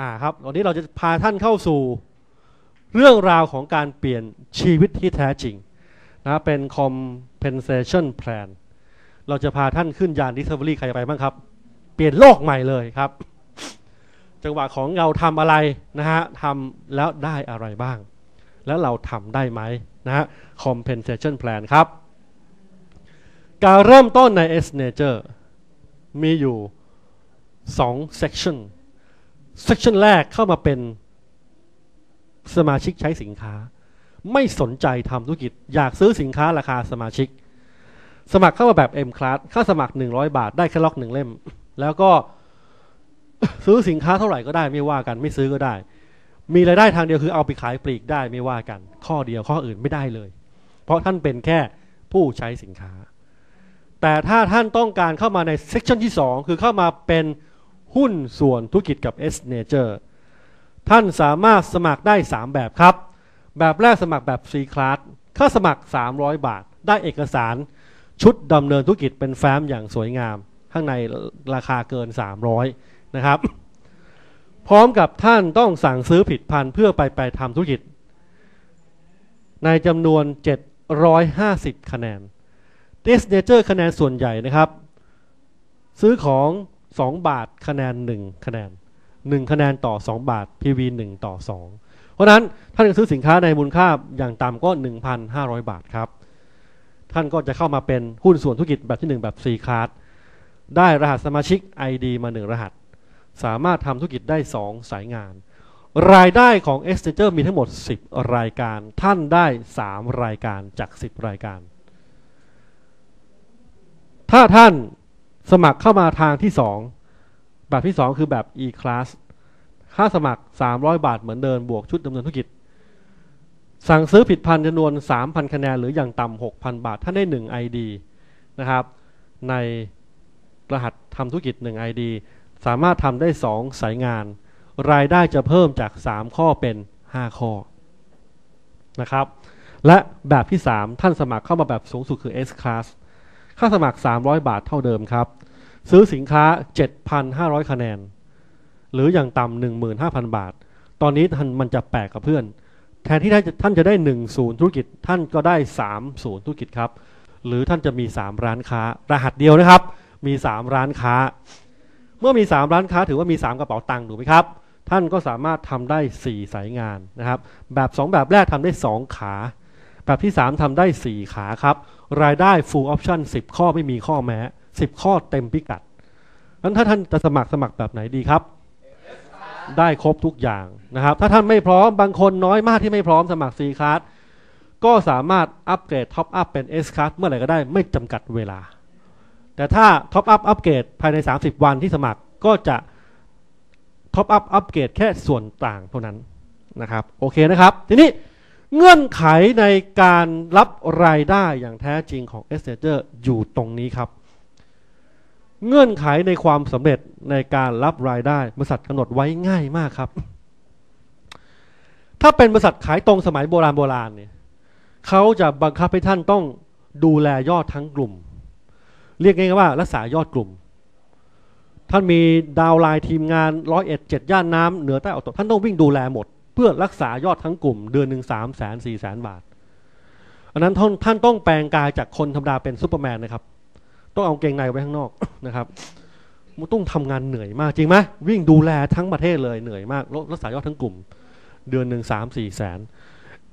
อ่าครับวันนี้เราจะพาท่านเข้าสู่เรื่องราวของการเปลี่ยนชีวิตที่แท้จริงนะเป็น compensation plan เราจะพาท่านขึ้นยาน Discovery ใครไปบ้างครับ เปลี่ยนโลกใหม่เลยครับ จังหวะของเราทำอะไรนะฮะทำแล้วได้อะไรบ้าง แล้วเราทำได้ไหมนะฮะ compensation plan ครับ การเริ่มต้นใน S Nature มีอยู่ 2 section section แรกเข้ามาเป็นสมาชิกใช้สินค้า ไม่สนใจทำธุรกิจ อยากซื้อสินค้าราคาสมาชิก สมัครเข้ามาแบบ M class ค่าสมัคร 100 บาท ได้แค่ล็อกหนึ่งเล่ม แล้วก็ซื้อสินค้าเท่าไหร่ก็ได้ไม่ว่ากัน ไม่ซื้อก็ได้ มีรายได้ทางเดียวคือเอาไปขายปลีกได้ไม่ว่ากัน ข้อเดียวข้ออื่นไม่ได้เลย เพราะท่านเป็นแค่ผู้ใช้สินค้า แต่ถ้าท่านต้องการเข้ามาในเซกชันที่ 2 คือเข้ามาเป็น หุ้นส่วนธุรกิจกับ S Nature ท่านสามารถสมัครได้ 3 แบบครับ แบบแรกสมัครแบบ C Class ค่าสมัคร 300 บาท ได้เอกสารชุดดำเนินธุรกิจเป็นแฟ้มอย่างสวยงาม ข้างในราคาเกิน 300 นะครับ พร้อมกับท่านต้องสั่งซื้อผิดพันเพื่อไปไปทำธุรกิจ ในจำนวน 750 คะแนน d e s Nature คะแนนส่วนใหญ่นะครับ ซื้อของ 2 บาทคะแนน 1 คะแนน 1 คะแนนต่อ 2 บาท PV 1 ต่อ 2 เพราะนั้นท่านจะซื้อสินค้าในมูลค่าอย่างต่ำก็ 1,500 บาทครับ ท่านก็จะเข้ามาเป็นหุ้นส่วนธุรกิจแบบที่ 1 แบบ C card ได้รหัสสมาชิก ID มา 1 รหัส สามารถทำธุรกิจได้ 2 สายงาน รายได้ของ e x t e r มีทั้งหมด 10 รายการ ท่านได้ 3 รายการจาก 10 รายการ ถ้าท่าน สมัครเข้ามาทางที่2แบบที่2คือแบบ e-class ค่าสมัคร 300 บาทเหมือนเดิมบวกชุดดำเนินธุรกิจ สั่งซื้อผิดพันจำนวน 3,000 คะแนน หรืออย่างต่ำ6,000 บาทท่าได้ 1 ID นะครับ ในรหัสทำธุรกิจ 1 ID สามารถทำได้ 2 สายงาน รายได้จะเพิ่มจาก 3 ข้อเป็น 5 ข้อนะครับ และแบบที่ 3 ท่านสมัครเข้ามาแบบสูงสุดคือ S Class ค่าสมัคร 300 บาทเท่าเดิมครับ ซื้อสินค้า 7,500 คะแนน หรืออย่างต่ำ15,000 บาท ตอนนี้ท่านมันจะแปลกกับเพื่อน แทนที่ท่านจะได้ 1 ศูนย์ธุรกิจ ท่านก็ได้ 3 ศูนย์ธุรกิจครับ หรือท่านจะมี 3 ร้านค้า รหัสเดียวนะครับ มี 3 ร้านค้า เมื่อมี 3 ร้านค้าถือว่ามี 3 กระเป๋าตังค์ถูกไหมครับท่านก็สามารถทำได้ 4 สายงานนะครับ แบบ 2 แบบแรกทำได้ 2 ขา แบบที่ 3ทำได้ 4 ขาครับ รายได้ full option 10 ข้อไม่มีข้อแม้ 10 ข้อเต็มพิกัดนั้นถ้าท่านจะสมัครสมัครแบบไหนดีครับ ได้ครบทุกอย่างนะครับ ถ้าท่านไม่พร้อมบางคนน้อยมากที่ไม่พร้อมสมัคร C card ก็สามารถอัปเกรดท็อปอัพเป็น S card เมื่อไหร่ก็ได้ไม่จำกัดเวลา แต่ถ้าท็อปอัพอัปเกรดภายใน 30 วันที่สมัครก็จะท็อปอัพอัปเกรดแค่ส่วนต่างเท่านั้นนะครับ โอเคนะครับ ทีนี้ เงื่อนไขในการรับรายได้อย่างแท้จริงของ S Nature อยู่ตรงนี้ครับ เงื่อนไขในความสำเร็จในการรับรายได้บริษัทกำหนดไว้ง่ายมากครับ ถ้าเป็นบริษัทขายตรงสมัยโบราณโบราณเนี่ยเขาจะบังคับให้ท่านต้องดูแลยอดทั้งกลุ่ม เรียกง่ายๆว่ารักษายอดกลุ่ม ท่านมีดาวไลน์ทีมงานร้อยเอ็ดเจ็ดย่านน้ำเหนือใต้ออกตกท่านต้องวิ่งดูแลหมด พื่อรักษายอดทั้งกลุ่ม เดือนหนึ่งสามแสนสี่แสนบาท อันนั้นท่านท่านต้องแปลงกายจากคนธรรมดาเป็นซูเปอร์แมนนะครับ ต้องเอาเกงในไว้ข้างนอกนะครับมันต้องทำงานเหนื่อยมากจริงไหมวิ่งดูแลทั้งประเทศเลยเหนื่อยมากรักษายอดทั้งกลุ่ม เดือนหนึ่งสามสี่แสน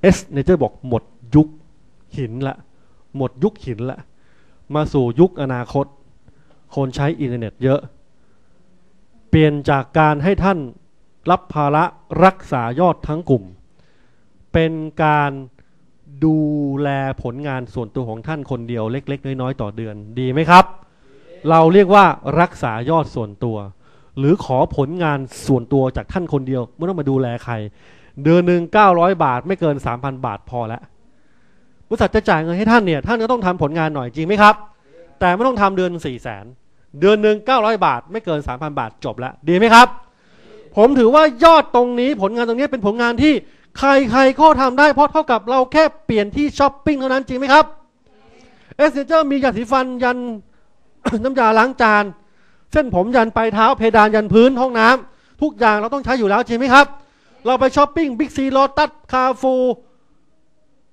เอสเนเจอร์บอกหมดยุคหินละ หมดยุคหินละ มาสู่ยุคอนาคต คนใช้อินเทอร์เน็ตเยอะ เปลี่ยนจากการให้ท่าน รับภาระรักษายอดทั้งกลุ่ม เป็นการดูแลผลงานส่วนตัวของท่านคนเดียวเล็ก ๆ น้อยๆต่อเดือนดีไหมครับ เราเรียกว่ารักษายอดส่วนตัว หรือขอผลงานส่วนตัวจากท่านคนเดียวไม่ต้องมาดูแลใคร เดือนหนึ่ง900 บาทไม่เกิน 3,000 บาทพอแล้วบริษัทจะจ่ายเงินให้ท่านเนี่ยท่านก็ต้องทำผลงานหน่อยจริงไหมครับ แต่ไม่ต้องทำเดือน4 0 0แสนเดือนหนึ่ง900 บาท ไม่เกิน 3,000 บาทจบแล้วดีไหมครับ ผมถือว่ายอดตรงนี้ผลงานตรงนี้เป็นผลงานที่ใครๆก็ทำได้เพราะเท่ากับเราแค่เปลี่ยนที่ช้อปปิ้งเท่านั้นจริงไหมครับเอสเซนเจอร์มียาสีฟันยันน้ำยาล้างจานเส้นผมยันปลายเท้าเพดานยันพื้นห้องน้ทุกอย่างเราต้องใช้อยู่แล้วจริงไหมครับ เราไปช้อปปิ้งบิ๊กซีโลตัสคาฟู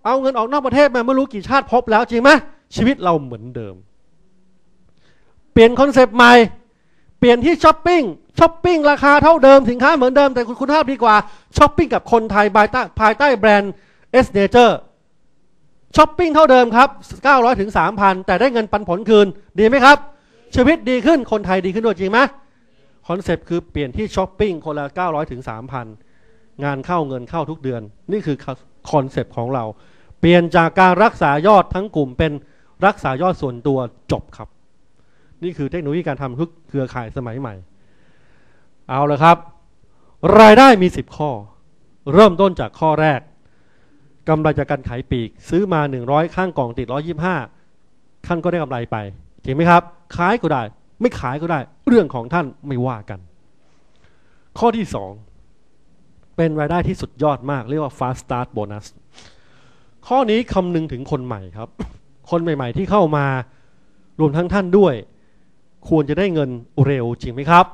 เอาเงินออกนอกประเทศมาไม่รู้กี่ชาติพบแล้วจริงไหมชีวิตเราเหมือนเดิม เปลี่ยนคอนเซปต์ใหม่ เปลี่ยนที่ช้อปปิ้ง ช้อปปิ้งราคาเท่าเดิมสินค้าเหมือนเดิมแต่คุณคุณภาพดีกว่าช้อปปิ้งกับคนไทยภายใต้ภายใต้แบรนด์เอสเนเจอร์ช้อปปิ้งเท่าเดิมครับ 900ถึง3,000 แต่ได้เงินปันผลคืน ดีไหมครับ ชีวิตดีขึ้นคนไทยดีขึ้นด้วยจริงไหมคอนเซปต์คือเปลี่ยนที่ช้อปปิ้งคนละ 900ถึง3,000 งานเข้าเงินเข้าทุกเดือน นี่คือคอนเซปต์ของเรา เปลี่ยนจากการรักษายอดทั้งกลุ่มเป็นรักษายอดส่วนตัวจบครับ นี่คือเทคโนโลยีการทำเครือข่ายสมัยใหม่ เอาละครับ รายได้มี 10 ข้อ เริ่มต้นจากข้อแรกกำไรจากการขายปีก ซื้อมา 100 ข้างกล่องติด 125ท่านก็ได้กำไรไปจริงไหมครับ ขายก็ได้ ไม่ขายก็ได้ เรื่องของท่านไม่ว่ากัน ข้อที่ 2 เป็นรายได้ที่สุดยอดมาก เรียกว่า fast start bonus ข้อนี้คำนึงถึงคนใหม่ครับ คนใหม่ ๆ ที่เข้ามารวมทั้งท่านด้วย ควรจะได้เงินเร็วจริงไหมครับ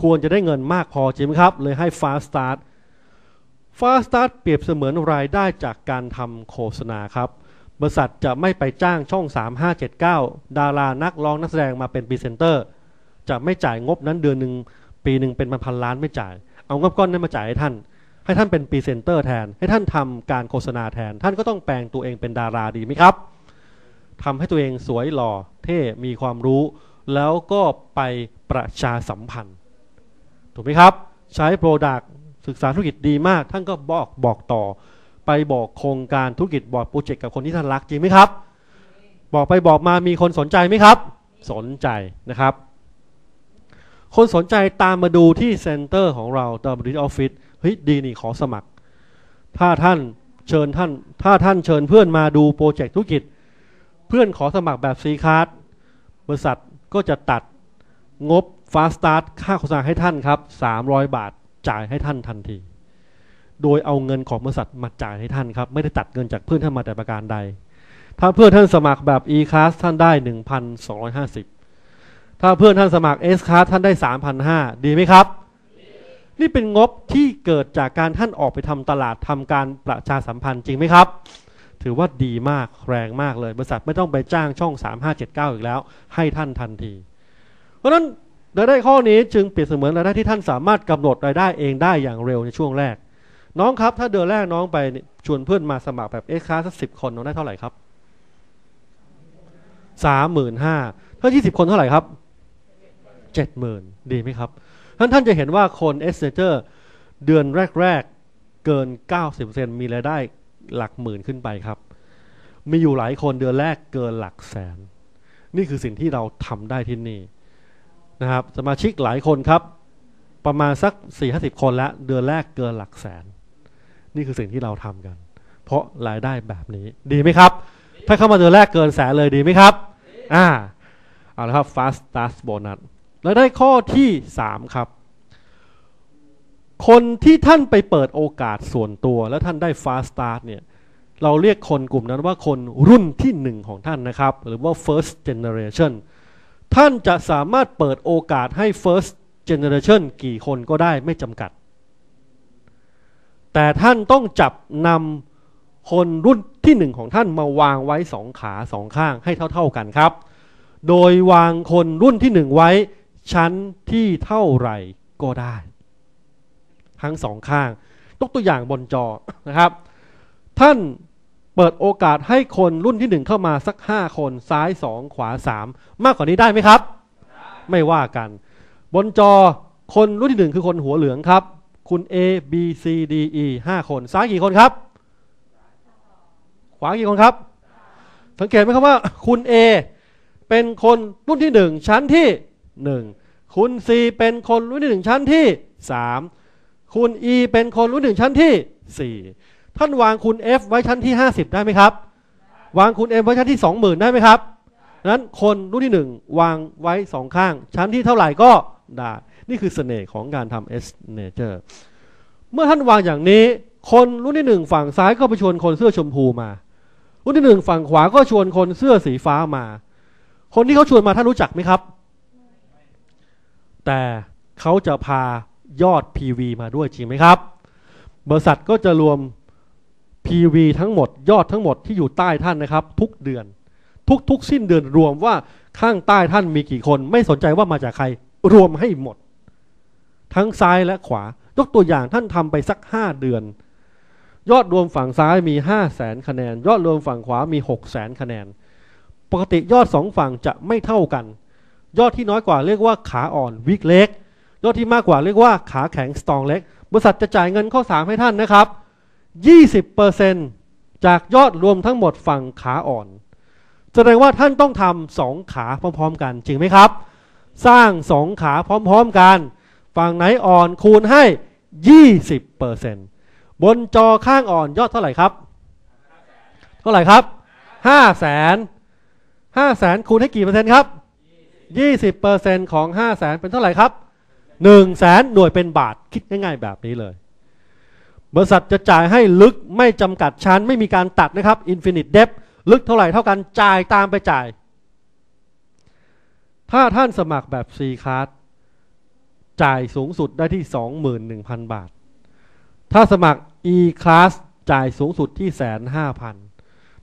ควรจะได้เงินมากพอจริงไหมครับ เลยให้ fast start fast start เปรียบเสมือนรายได้จากการทำโฆษณาครับ บริษัทจะไม่ไปจ้างช่อง 3579 ดารานักร้องนักแสดงมาเป็นพรีเซนเตอร์ จะไม่จ่ายงบนั้นเดือนหนึ่งปีหนึ่งเป็นพันล้านไม่จ่าย เอางบก้อนนั้นมาจ่ายให้ท่าน ให้ท่านเป็นพรีเซนเตอร์แทน ให้ท่านทำการโฆษณาแทน ท่านก็ต้องแปลงตัวเองเป็นดาราดีไหมครับทำให้ตัวเองสวยหล่อเท่ มีความรู้ แล้วก็ไปประชาสัมพันธ์ ถูกไหมครับ ใช้โปรดักศึกษาธุรกิจดีมาก ท่านก็บอกบอกต่อ ไปบอกโครงการธุรกิจบอกโปรเจกต์กับคนที่ท่านรักจริงไหมครับ บอกไปบอกมามีคนสนใจไหมครับ สนใจนะครับ คนสนใจตามมาดูที่เซ็นเตอร์ของเราตามบริษัทออฟฟิศเฮ้ยดีนี่ขอสมัคร ถ้าท่านเชิญท่าน ถ้าท่านเชิญเพื่อนมาดูโปรเจกต์ธุรกิจ เพื่อนขอสมัครแบบซีคาร์ดบริษัทก็จะตัด งบฟาสตาร์ทค่าโฆษณาให้ท่านครับ 300 บาทจ่ายให้ท่านทันที โดยเอาเงินของบริษัทมาจ่ายให้ท่านครับ ไม่ได้ตัดเงินจากเพื่อนท่านมาแต่ประการใด ถ้าเพื่อนท่านสมัครแบบ e-class ท่านได้ 1,250 ถ้าเพื่อนท่านสมัคร S-class ท่านได้ 3,500 ดีไหมครับ นี่เป็นงบที่เกิดจากการท่านออกไปทำตลาดทำการประชาสัมพันธ์จริงไหมครับถือว่าดีมากแรงมากเลย บริษัทไม่ต้องไปจ้างช่อง 3579 อีกแล้ว ให้ท่านทันที เพราะนั้นรายได้ข้อนี้จึงเปรียบเสมือนรายได้ที่ท่านสามารถกำหนดรายได้เองได้อย่างเร็วในช่วงแรก น้องครับถ้าเดือนแรกน้องไปชวนเพื่อนมาสมัครแบบเอ็กซ์คลาสสักสิบคนน้องได้เท่าไหร่ครับสามหมื่นห้าถ้ายี่สิบคนเท่าไหร่ครับเจ็ดหมื่นดีไหมครับท่านท่านจะเห็นว่าคนเอสเซเจอร์เดือนแรก ๆ เกิน 90%มีรายได้หลักหมื่นขึ้นไปครับ มีอยู่หลายคนเดือนแรกเกินหลักแสน นี่คือสิ่งที่เราทำได้ที่นี่ นะครับสมาชิกหลายคนครับ ประมาณสัก4ี่ห้าสิบคนล้วเดือนแรกเกินหลักแสน นี่คือสิ่งที่เราทำกัน เพราะรายได้แบบนี้ดีไหมครับ ถ้าเข้ามาเดือนแรกเกินแสนเลยดีไหมครับอ่าเอาละครับ fast start bonus แล้วได้ข้อที่ 3 ครับ คนที่ท่านไปเปิดโอกาสส่วนตัว แล้วท่านได้ fast start เนี่ยเราเรียกคนกลุ่มนั้นว่าคนรุ่นที่หนึ่งของท่านนะครับ หรือว่า first generation ท่านจะสามารถเปิดโอกาสให้ first generation กี่คนก็ได้ไม่จำกัด แต่ท่านต้องจับนำคนรุ่นที่หนึ่งของท่านมาวางไว้สองขาสองข้างให้เท่า ๆกันครับ โดยวางคนรุ่นที่หนึ่งไว้ ชั้นที่เท่าไหร่ก็ได้ ทั้งสองข้างตกตัวอย่างบนจอนะครับ ท่าน เปิดโอกาสให้คนรุ่นที่หนึ่งเข้ามาสักห้าคนซ้ายสองขวาสามมากกว่านี้ได้ไหมครับ ไม่ว่ากัน บนจอคนรุ่นที่หนึ่งคือคนหัวเหลืองครับ คุณ A B C D E ห้าคนซ้ายกี่คนครับ ขวากี่คนครับ สังเกตไหมครับว่าคุณ A เป็นคนรุ่นที่หนึ่งชั้นที่หนึ่งคุณ C เป็นคนรุ่นที่หนึ่งชั้นที่สามคุณ E เป็นคนรุ่นหนึ่งชั้นที่สี่ ท่านวางคูณ F ไว้ชั้นที่ 50 ได้ไหมครับ วางคูณ M ไว้ชั้นที่ 20,000 ได้ไหมครับนั้นคนรุ่นที่ 1 วางไว้สองข้าง ชั้นที่เท่าไหร่ก็ได้ นี่คือเสน่ห์ของการทำ S nature เมื่อท่านวางอย่างนี้ คนรุ่นที่ 1 ฝั่งซ้ายก็ไปชวนคนเสื้อชมพูมา รุ่นที่ 1 ฝั่งขวาก็ชวนคนเสื้อสีฟ้ามา คนที่เขาชวนมาท่านรู้จักไหมครับ แต่เขาจะพายอด PV มาด้วยจริงไหมครับ บริษัทก็จะรวม PV ทั้งหมดยอดทั้งหมดที่อยู่ใต้ท่านนะครับ ทุกเดือน ทุกๆ สิ้นเดือนรวมว่าข้างใต้ท่านมีกี่คน ไม่สนใจว่ามาจากใครรวมให้หมด ทั้งซ้ายและขวายกตัวอย่างท่านทำไปสัก 5 เดือน ยอดรวมฝั่งซ้ายมี 5 0 0แสนคะแนน ยอดรวมฝั่งขวามี 6 0แสนคะแนน ปกติยอดสองฝั่งจะไม่เท่ากัน ยอดที่น้อยกว่าเรียกว่าขาอ่อนวิกเล็ก ยอดที่มากกว่าเรียกว่าขาแข็งสตองเล็ก บริษัทจะจ่ายเงินข้อสามให้ท่านนะครับ 20%จากยอดรวมทั้งหมดฝั่งขาอ่อน แสดงว่าท่านต้องทำสองขาพร้อมๆกัน จริงไหมครับ สร้างสองขาพร้อมๆกัน ฝั่งไหนอ่อนคูณให้ 20%บนจอข้างอ่อนยอดเท่าไหร่ครับ เท่าไหร่ครับ5แสน5แสนคูณให้กี่เปอร์เซ็นต์ครับ 20%ของ5แสนเป็นเท่าไหร่ครับ1แสนหน่วยเป็นบาทคิดง่ายๆแบบนี้เลย บริษัทจะจ่ายให้ลึกไม่จำกัดชั้น ไม่มีการตัดนะครับ Infinite Depth ลึกเท่าไหร่เท่ากันจ่ายตามไปจ่าย ถ้าท่านสมัครแบบ C Card จ่ายสูงสุดได้ที่ 21,000 บาท ถ้าสมัคร E Class จ่ายสูงสุดที่แสนห้าพัน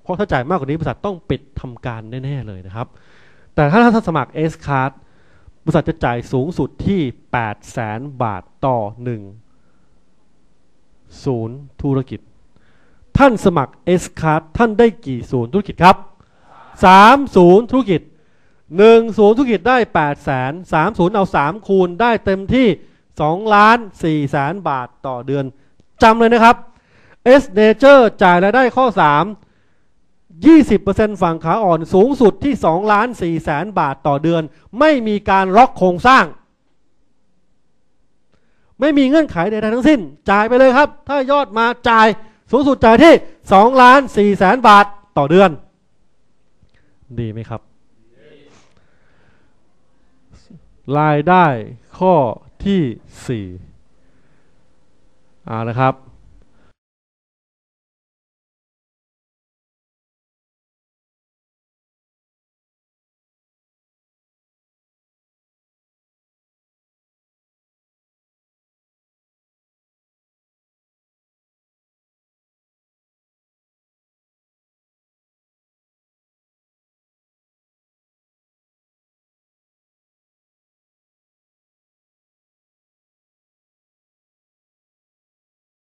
เพราะถ้าจ่ายมากกว่านี้บริษัทต้องปิดทำการแน่ ๆ เลยนะครับ แต่ถ้าท่านสมัคร S Card บริษัทจะจ่ายสูงสุดที่8แสนบาทต่อ 1 ศูนย์ธุรกิจ ท่านสมัคร S Card ท่านได้กี่ศูนย์ธุรกิจครับ3ศูนย์ธุรกิจ1ศูนย์ธุรกิจได้8แสน3ศูนย์เอา 3 คูณได้เต็มที่2ล้าน4แสนบาทต่อเดือนจำเลยนะครับ S Nature จ่ายรายได้ข้อ 3 20%ฝั่งขาอ่อนสูงสุดที่2ล้าน4แสนบาทต่อเดือน ไม่มีการล็อกโครงสร้าง ไม่มีเงื่อนไขใดๆทั้งสิ้น จ่ายไปเลยครับ ถ้ายอดมาจ่ายสูงสุดจ่ายที่2ล้าน4แสนบาทต่อเดือน ดีไหมครับ รายได้ข้อที่4อ่านะครับ